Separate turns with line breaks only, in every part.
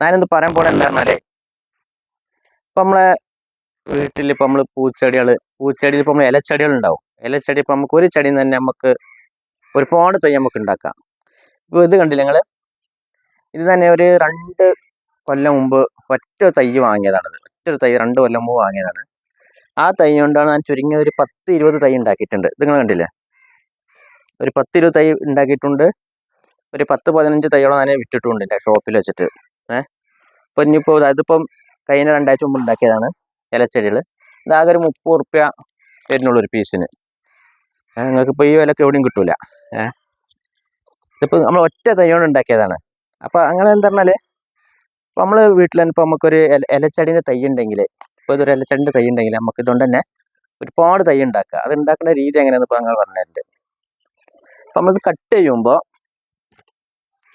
ഞാനിന്ന് പറയാൻ പോണ എന്താണെന്നാലേ ഇപ്പം നമ്മളെ വീട്ടിൽ ഇപ്പൊ നമ്മൾ പൂച്ചെടികൾ പൂച്ചെടിയിൽ ഇപ്പൊ നമ്മൾ ഇലച്ചെടികൾ ഉണ്ടാവും. ഇലച്ചെടി ഇപ്പൊ നമുക്ക് ഒരു നിന്ന് തന്നെ നമുക്ക് ഒരുപാട് തൈ നമുക്ക് ഉണ്ടാക്കാം. ഇപ്പൊ ഇത് കണ്ടില്ല നിങ്ങൾ ഇത് തന്നെ ഒരു രണ്ട് കൊല്ലം മുമ്പ് ഒറ്റ തൈ വാങ്ങിയതാണത് ഒറ്റ ഒരു തൈ രണ്ട് കൊല്ലം മുമ്പ് വാങ്ങിയതാണ്. ആ തൈ കൊണ്ടാണ് ഞാൻ ചുരുങ്ങിയ ഒരു പത്ത് ഇരുപത് തൈ ഉണ്ടാക്കിയിട്ടുണ്ട്. നിങ്ങൾ കണ്ടില്ലേ? ഒരു പത്ത് ഇരുപത് തൈ ഉണ്ടാക്കിയിട്ടുണ്ട്. ഒരു പത്ത് പതിനഞ്ച് തൈയോളം ഞാൻ വിറ്റിട്ടുണ്ട് എന്റെ ഷോപ്പിൽ വെച്ചിട്ട്. ഏഹ് ഇപ്പം ഇനിയിപ്പോൾ അതിപ്പം കഴിഞ്ഞ രണ്ടാഴ്ച മുമ്പ് ഉണ്ടാക്കിയതാണ് ഇലച്ചെടികൾ. ഇതാകെ ഒരു മുപ്പത് റുപ്യ വരുന്നുള്ളൂ ഒരു പീസിന്. നിങ്ങൾക്ക് ഇപ്പൊ ഈ വിലക്ക് എവിടെയും കിട്ടൂല. ഏഹ് ഇതിപ്പോൾ നമ്മൾ ഒറ്റ തൈ ഉണ്ടാക്കിയതാണ്. അപ്പോൾ അങ്ങനെ എന്താ പറഞ്ഞാൽ ഇപ്പോൾ നമ്മൾ വീട്ടിൽ തന്നെ ഇപ്പോൾ നമുക്കൊരു ഇല ഇലച്ചെടീന്റെ തൈ ഉണ്ടെങ്കിൽ ഇപ്പോൾ ഇതൊരു ഇലച്ചെടിന്റെ തൈ ഉണ്ടെങ്കിൽ നമുക്ക് ഇതുകൊണ്ട് തന്നെ ഒരുപാട് തൈ ഉണ്ടാക്കുക. അത് ഉണ്ടാക്കുന്ന രീതി എങ്ങനെയാണെന്ന് ഇപ്പോൾ ഞങ്ങൾ പറഞ്ഞിട്ടുണ്ട്. അപ്പോൾ നമ്മളിത് കട്ട് ചെയ്യുമ്പോൾ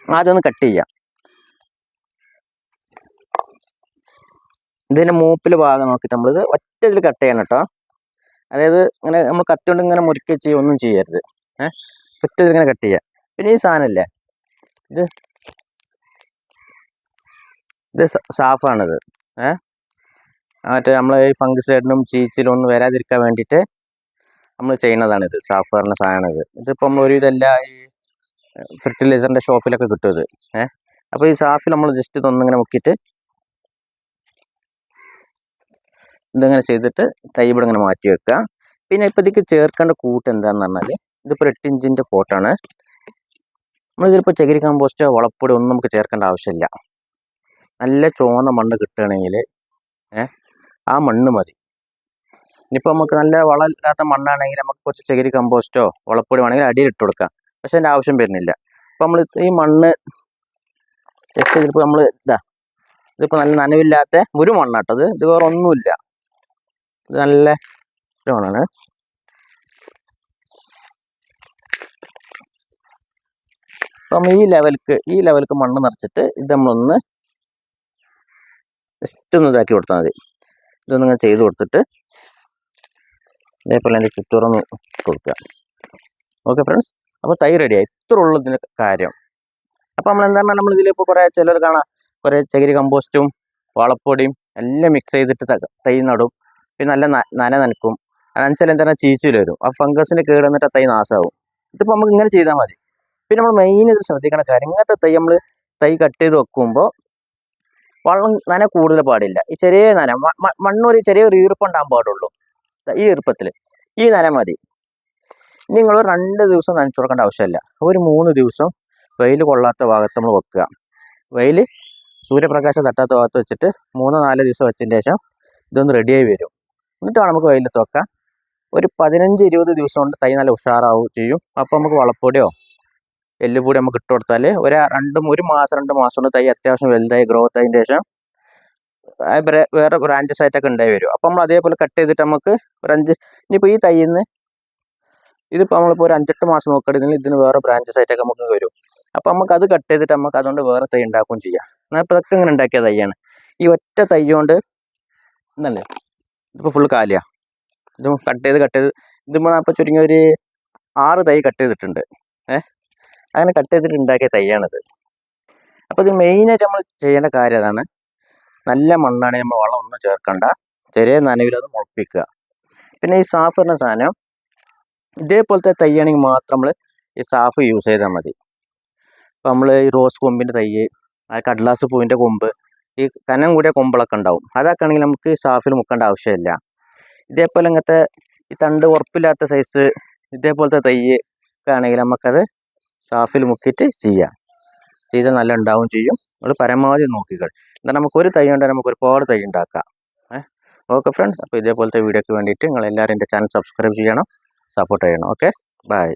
ആദ്യം ഒന്ന് കട്ട് ചെയ്യാം. ഇതിന്റെ മൂപ്പിൽ ഭാഗം നോക്കിയിട്ട് നമ്മളിത് ഒറ്റ ഇതിൽ കട്ട് ചെയ്യണം കേട്ടോ. അതായത് ഇങ്ങനെ നമ്മൾ കട്ട് കൊണ്ട് ഇങ്ങനെ മുറുക്കി ചെയ്യുക ഒന്നും ചെയ്യരുത്. ഏഹ് ഒറ്റ ഇതിൽ ഇങ്ങനെ കട്ട് ചെയ്യുക പിന്നെ ഈ സാധനമല്ലേ ഇത് ഇത് സാഫാണിത്. ഏഹ് മറ്റേ നമ്മൾ ഈ ഫംഗിസൈഡിനും ചീച്ചിലും ഒന്നും വരാതിരിക്കാൻ വേണ്ടിയിട്ട് നമ്മൾ ചെയ്യുന്നതാണിത്. സാഫ് പറഞ്ഞ ഇത് ഇതിപ്പോൾ നമ്മൾ ഒരു ഇതല്ല ഈ ഫെർട്ടിലൈസറിന്റെ ഷോപ്പിലൊക്കെ കിട്ടും ഇത്. ഏഹ് അപ്പോൾ ഈ സാഫിൽ നമ്മൾ ജസ്റ്റ് ഇതൊന്നിങ്ങനെ മുക്കിയിട്ട് ഇതിങ്ങനെ ചെയ്തിട്ട് തൈ ഇവിടെ ഇങ്ങനെ മാറ്റി വെക്കുക. പിന്നെ ഇപ്പോഴത്തേക്ക് ചേർക്കേണ്ട കൂട്ട് എന്താണെന്ന് പറഞ്ഞാൽ ഇതിപ്പോൾ എട്ട് ഇഞ്ചിന്റെ പോട്ടാണ് നമ്മൾ ഇതിലിപ്പോൾ ചകിരി കമ്പോസ്റ്റോ വളപ്പൊടി ഒന്നും നമുക്ക് ചേർക്കേണ്ട ആവശ്യമില്ല. നല്ല ചുവന്ന മണ്ണ് കിട്ടുകയാണെങ്കിൽ ആ മണ്ണ് മതി. ഇനിയിപ്പോൾ നമുക്ക് നല്ല വളമില്ലാത്ത മണ്ണാണെങ്കിൽ നമുക്ക് കുറച്ച് ചകിരി കമ്പോസ്റ്റോ വളപ്പൊടി വേണമെങ്കിൽ അടിയിൽ ഇട്ട് കൊടുക്കാം. പക്ഷെ അതിന്റെ ആവശ്യം വരുന്നില്ല. അപ്പോൾ നമ്മൾ ഈ മണ്ണ് ജസ്റ്റ് ഇതിപ്പോൾ നമ്മൾ ഇതാ ഇതിപ്പോൾ നല്ല നനവില്ലാത്ത ഒരു മണ്ണാട്ടത് ഇത് വേറെ ഒന്നുമില്ല. നല്ല സ്റ്റോണാണ്. അപ്പം ഈ ലെവൽക്ക് ഈ ലെവൽക്ക് മണ്ണ് നിറച്ചിട്ട് ഇത് നമ്മളൊന്ന് ജസ്റ്റ് ഒന്ന് ഇതാക്കി കൊടുത്താൽ മതി. ഇതൊന്നും ഇങ്ങനെ ചെയ്ത് കൊടുത്തിട്ട് ഇതേപോലെ അതിന്റെ ചുറ്റുറന്ന് കൊടുക്കുക. Okay friends? അപ്പോൾ തൈ റെഡിയായി ഇത്ര ഉള്ളൂ ഇതിന് കാര്യം. അപ്പോൾ നമ്മൾ എന്താണ് നമ്മൾ നമ്മളിതിലിപ്പോൾ കുറേ ചിലർ കാണാം. കുറേ ചകിരി കമ്പോസ്റ്റും വളപ്പൊടിയും എല്ലാം മിക്സ് ചെയ്തിട്ട് തൈ നടും. പിന്നെ നല്ല നന നനക്കും. നനച്ചാൽ എന്താണ് ചീച്ചിൽ വരും. ആ ഫംഗസിന് കേട് വന്നിട്ട് ആ തൈ നാശമാവും ഇതിപ്പോൾ നമുക്ക് ഇങ്ങനെ ചെയ്താൽ മതി. പിന്നെ നമ്മൾ മെയിൻ ഇത് ശ്രദ്ധിക്കേണ്ട കാര്യം ഇങ്ങനത്തെ തൈ നമ്മൾ തൈ കട്ട് ചെയ്ത് വെക്കുമ്പോൾ വള്ളം നന കൂടുതൽ പാടില്ല. ഈ ചെറിയ നന മണ്ണൊരു ചെറിയൊരു ഈർപ്പുണ്ടാകാൻ പാടുള്ളൂ. ഈ ഈർപ്പത്തിൽ ഈ നന മതി. നിങ്ങൾ രണ്ട് ദിവസം നനച്ചു കൊടുക്കേണ്ട ആവശ്യമില്ല. ഒരു മൂന്ന് ദിവസം വെയിൽ കൊള്ളാത്ത ഭാഗത്ത് നമ്മൾ വെക്കുക. വെയിൽ സൂര്യപ്രകാശം തട്ടാത്ത ഭാഗത്ത് വെച്ചിട്ട് മൂന്നോ നാല് ദിവസം വെച്ചതിന് ശേഷം ഇതൊന്ന് റെഡിയായി വരും. എന്നിട്ട് വേണം നമുക്ക് വെയിലത്ത് വെക്കാം. ഒരു പതിനഞ്ച് ഇരുപത് ദിവസം കൊണ്ട് തൈ നല്ല ഉഷാറാവും ചെയ്യും. അപ്പോൾ നമുക്ക് വളപ്പൊടിയോ എല്ലുപൊടി നമുക്ക് ഇട്ട് കൊടുത്താൽ ഒരു രണ്ടും ഒരു മാസം രണ്ട് മാസം കൊണ്ട് തൈ അത്യാവശ്യം വലുതായി ഗ്രോത്ത് ആയതിന് ശേഷം വേറെ ബ്ര- വേറെ ബ്രാഞ്ചസ് ആയിട്ടൊക്കെ ഉണ്ടായി വരും. അപ്പം നമ്മൾ അതേപോലെ കട്ട് ചെയ്തിട്ട് നമുക്ക് ഒരു അഞ്ച് ഇനിയിപ്പോൾ ഈ തൈന്ന് ഇതിപ്പോൾ നമ്മളിപ്പോൾ ഒരു അഞ്ചെട്ട് മാസം നോക്കുകയാണെങ്കിൽ ഇതിന് വേറെ ബ്രാഞ്ചസ് ആയിട്ടൊക്കെ നമുക്ക് വരും. അപ്പം നമുക്ക് അത് കട്ട് ചെയ്തിട്ട് നമുക്ക് അതുകൊണ്ട് വേറെ തൈ ഉണ്ടാക്കുകയും ചെയ്യാം. എന്നാൽ ഇപ്പോൾ ഇതൊക്കെ ഇങ്ങനെ ഉണ്ടാക്കിയ തൈയാണ്. ഈ ഒറ്റ തൈ കൊണ്ട് എന്നല്ലേ ഇതിപ്പോൾ ഫുള്ള് കാലിയാ. ഇത് കട്ട് ചെയ്ത് കട്ട് ചെയ്ത്. ഇതിപ്പോൾ ഞാൻ ഇപ്പോൾ ചുരുങ്ങിയ ഒരു ആറ് തൈ കട്ട് ചെയ്തിട്ടുണ്ട്. ഏഹ് അങ്ങനെ കട്ട് ചെയ്തിട്ട് ഉണ്ടാക്കിയ തൈയാണിത്. അപ്പോൾ ഇത് മെയിനായിട്ട് നമ്മൾ ചെയ്യേണ്ട കാര്യം അതാണ്. നല്ല മണ്ണാണ് നമ്മൾ വളം ഒന്നും ചേർക്കണ്ട. ചെറിയ നനവിൽ അത് മുളപ്പിക്കുക. പിന്നെ ഈ സാഫ് എന്ന സാധനം ഇതേപോലത്തെ തൈയാണെങ്കിൽ മാത്രം നമ്മൾ ഈ സാഫ് യൂസ് ചെയ്താൽ മതി. ഇപ്പം നമ്മൾ ഈ റോസ് കൊമ്പിന്റെ തൈ കടലാസ് പൂവിന്റെ കൊമ്പ് ഈ കനം കൂടിയ കൊമ്പളൊക്കെ ഉണ്ടാവും. അതൊക്കെ ആണെങ്കിൽ നമുക്ക് സാഫിൽ മുക്കേണ്ട ആവശ്യമില്ല. ഇതേപോലെ ഇങ്ങനത്തെ ഈ തണ്ട് ഉറപ്പില്ലാത്ത സൈസ് ഇതേപോലത്തെ തൈ ഒക്കെ ആണെങ്കിൽ നമുക്കത് സാഫിൽ മുക്കിയിട്ട് ചെയ്യാം. ചെയ്ത് നല്ല ഉണ്ടാവും ചെയ്യും. നമ്മൾ പരമാവധി നോക്കിക്കൾ എന്നാൽ നമുക്ക് ഒരു തൈ ഉണ്ടെങ്കിൽ നമുക്ക് ഒരുപാട് തൈ ഉണ്ടാക്കാം. ഓക്കെ ഫ്രണ്ട്സ് അപ്പോൾ ഇതേപോലത്തെ വീഡിയോയ്ക്ക് വേണ്ടിയിട്ട് നിങ്ങൾ എല്ലാവരും എന്റെ ചാനൽ സബ്സ്ക്രൈബ് ചെയ്യണം സപ്പോർട്ട് ചെയ്യണം. ഓക്കെ? ബൈ